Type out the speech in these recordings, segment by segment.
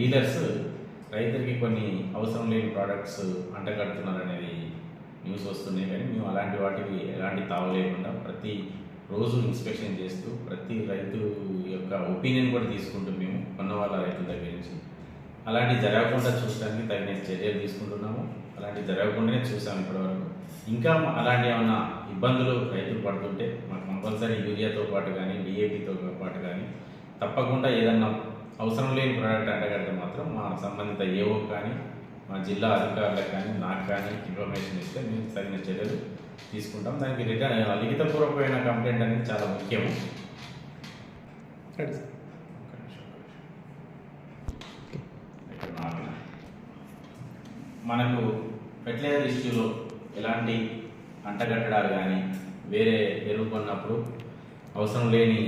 Dealers రైతులకి కొన్ని అవసరం లేని ప్రోడక్ట్స్ అంటగడుతున్నారనేది న్యూస్ వస్తున్నాయి. కానీ మేము అలాంటి వాటికి ఎలాంటి తావు లేకుండా ప్రతి రోజు ఇన్స్పెక్షన్ చేస్తూ ప్రతి రైతు యొక్క ఒపీనియన్ కూడా తీసుకుంటూ మేము కొన్న వాళ్ళ రైతుల దగ్గర నుంచి అలాంటివి జరగకుండా చూడడానికి తగిన చర్యలు తీసుకుంటున్నాము. అలాంటివి జరగకుండానే చూసాము ఇప్పటివరకు. ఇంకా అలాంటి ఏమైనా ఇబ్బందులు రైతులు పడుతుంటే మాకు కంపల్సరీ యూరియాతో పాటు కానీ డిఏపితో పాటు కానీ తప్పకుండా ఏదన్నా అవసరం లేని ప్రోడక్ట్ అంటగడితే మాత్రం మా సంబంధిత ఏఓ కానీ మా జిల్లా అధికారులకు కానీ నాకు కానీ ఇన్ఫర్మేషన్ ఇస్తే మేము తగిన చర్యలు తీసుకుంటాం. దానికి రిటర్న్ లిఖితపూర్వకమైన కంప్లైంట్ అనేది చాలా నాకు మనకు ఫెర్టిలైజర్ ఇష్యూలో ఎలాంటి అంటగట్టడాలు కానీ వేరే ఎరువు కొన్నప్పుడు అవసరం లేని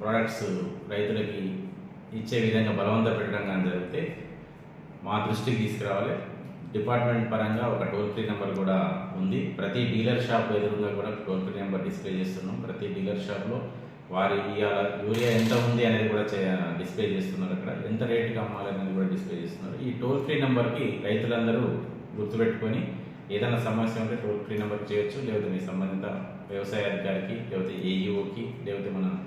ప్రోడక్ట్స్ రైతులకి ఇచ్చే విధంగా బలవంత పెట్టడం కానీ జరిగితే మా దృష్టికి తీసుకురావాలి. డిపార్ట్మెంట్ పరంగా ఒక టోల్ ఫ్రీ నెంబర్ కూడా ఉంది. ప్రతి డీలర్ షాప్ ఎదురుగా కూడా టోల్ ఫ్రీ నెంబర్ డిస్ప్లే చేస్తున్నాం. ప్రతి డీలర్ షాప్లో వారి ఇవాళ యూరియా ఎంత ఉంది అనేది కూడా చే- డిస్ప్లే చేస్తున్నారు అక్కడ. ఎంత రేటుకి అమ్మాలి అనేది కూడా డిస్ప్లే చేస్తున్నారు. ఈ టోల్ ఫ్రీ నెంబర్కి రైతులందరూ గుర్తుపెట్టుకొని ఏదైనా సమస్య ఉంటే టోల్ ఫ్రీ నెంబర్ చేయొచ్చు. లేకపోతే మీ సంబంధిత వ్యవసాయ అధికారికి లేకపోతే ఏఈఓకి లేకపోతే మన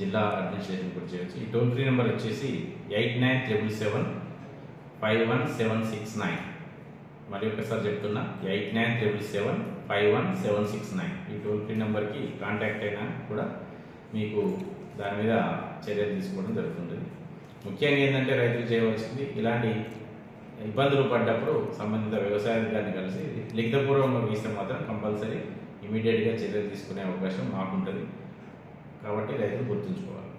జిల్లా అడ్మినిస్ట్రేషన్ కూడా చేయవచ్చు ఈ టోల్ ఫ్రీ నెంబర్ వచ్చేసి eight nine triple seven five one seven six nine. మరి ఒకసారి చెప్తున్నా eight nine triple seven five one seven six nine. ఈ టోల్ ఫ్రీ నెంబర్కి కాంటాక్ట్ అయినా కూడా మీకు దాని మీద చర్యలు తీసుకోవడం జరుగుతుంది. ముఖ్యంగా ఏంటంటే రైతులు చేయవలసింది ఇలాంటి ఇబ్బందులు పడ్డప్పుడు సంబంధిత వ్యవసాయ అధికారిని కలిసి లిఖితపూర్వకంగా ఇస్తే మాత్రం కంపల్సరీ ఇమీడియట్గా చర్యలు తీసుకునే అవకాశం మాకుంటుంది. కాబట్టి రైతులు గుర్తుంచుకోవాలి.